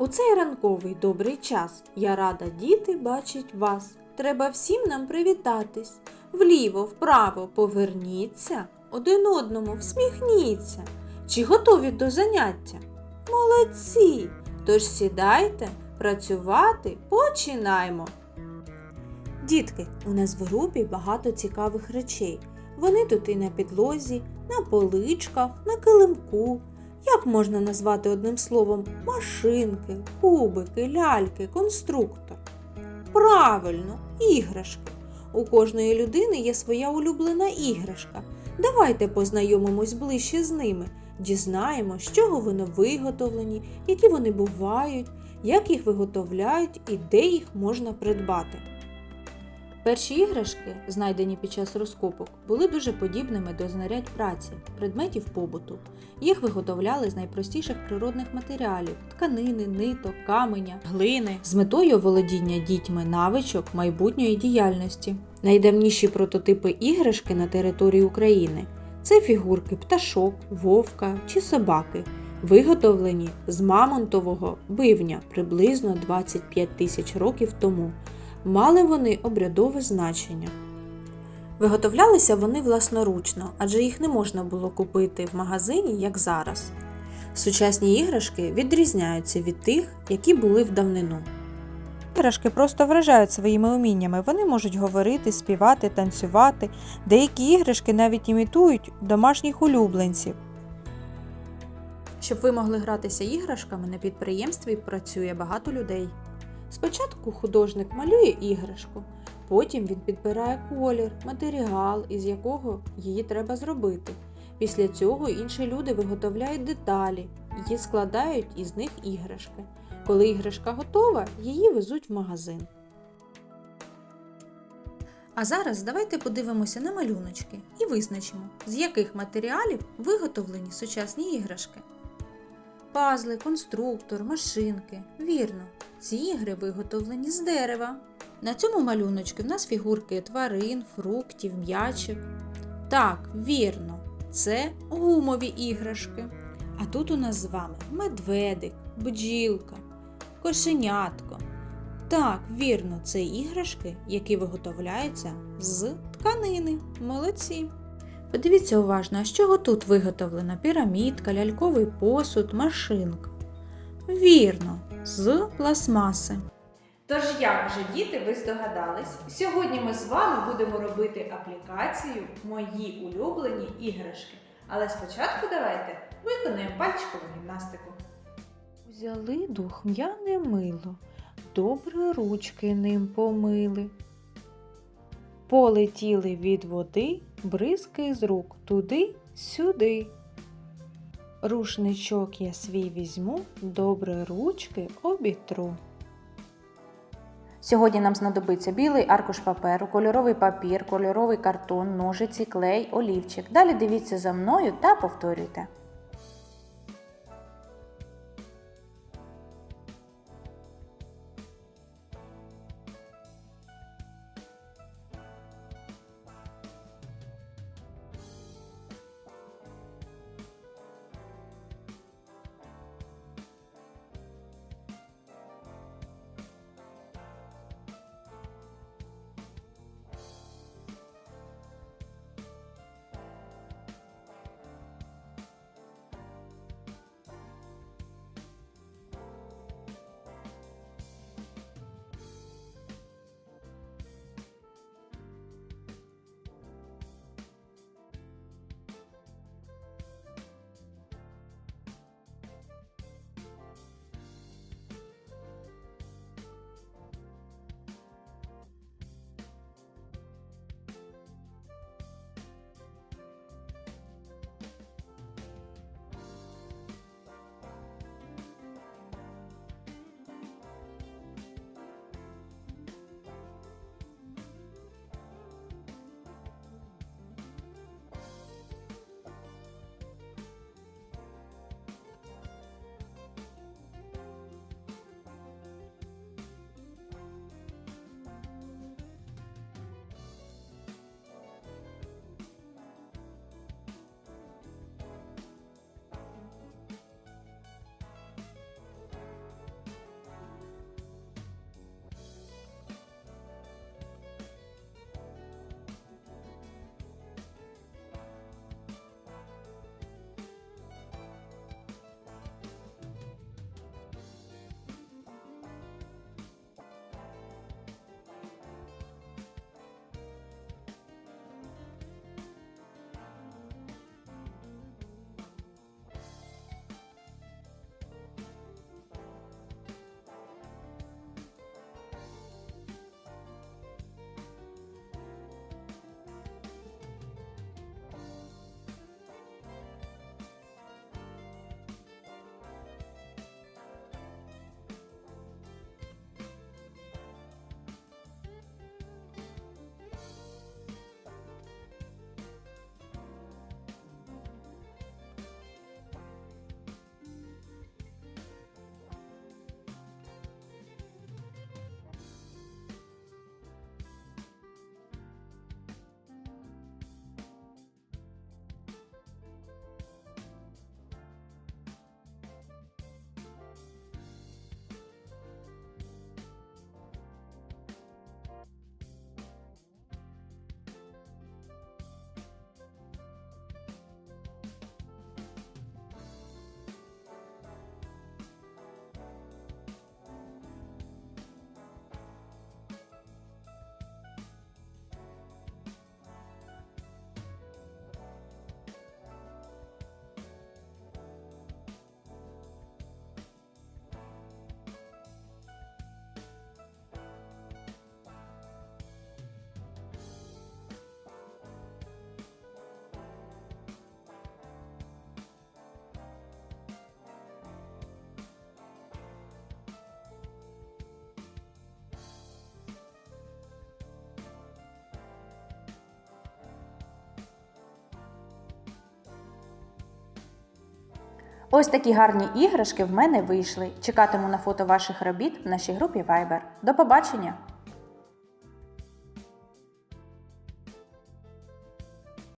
У цей ранковий добрий час я рада діти бачить вас. Треба всім нам привітатись. Вліво, вправо поверніться, один одному всміхніться. Чи готові до заняття? Молодці! Тож сідайте, працювати починаймо. Дітки, у нас в групі багато цікавих речей. Вони тут і на підлозі, на поличках, на килимку. Як можна назвати одним словом машинки, кубики, ляльки, конструктор? Правильно, іграшки. У кожної людини є своя улюблена іграшка. Давайте познайомимось ближче з ними, дізнаємо, з чого вони виготовлені, які вони бувають, як їх виготовляють і де їх можна придбати. Перші іграшки, знайдені під час розкопок, були дуже подібними до знарядь праці, предметів побуту. Їх виготовляли з найпростіших природних матеріалів тканини, ниток, каменя, глини з метою володіння дітьми навичок майбутньої діяльності. Найдавніші прототипи іграшки на території України це фігурки пташок, вовка чи собаки, виготовлені з мамонтового бивня приблизно 25 тисяч років тому. Мали вони обрядове значення. Виготовлялися вони власноручно, адже їх не можна було купити в магазині, як зараз. Сучасні іграшки відрізняються від тих, які були в давнину. Іграшки просто вражають своїми уміннями. Вони можуть говорити, співати, танцювати. Деякі іграшки навіть імітують домашніх улюбленців. Щоб ви могли гратися іграшками, на підприємстві працює багато людей. Спочатку художник малює іграшку, потім він підбирає колір, матеріал, із якого її треба зробити. Після цього інші люди виготовляють деталі і складають із них іграшки. Коли іграшка готова, її везуть в магазин. А зараз давайте подивимося на малюночки і визначимо, з яких матеріалів виготовлені сучасні іграшки. Пазли, конструктор, машинки. Вірно, ці ігри виготовлені з дерева. На цьому малюночку в нас фігурки тварин, фруктів, м'ячів. Так, вірно, це гумові іграшки. А тут у нас з вами медведик, бджілка, кошенятко. Так, вірно, це іграшки, які виготовляються з тканини. Молодці. Подивіться уважно, а з чого тут виготовлена пірамідка, ляльковий посуд, машинка. Вірно, з пластмаси. Тож, як вже діти, ви здогадались, сьогодні ми з вами будемо робити аплікацію Мої улюблені іграшки. Але спочатку давайте виконаємо пальчикову гімнастику. Взяли духм'яне мило, добре ручки ним помили. Полетіли від води бризки з рук туди-сюди. Рушничок я свій візьму, добре ручки обітру. Сьогодні нам знадобиться білий аркуш паперу, кольоровий папір, кольоровий картон, ножиці, клей, олівчик. Далі дивіться за мною та повторюйте. Ось такі гарні іграшки в мене вийшли. Чекатиму на фото ваших робіт в нашій групі Viber. До побачення!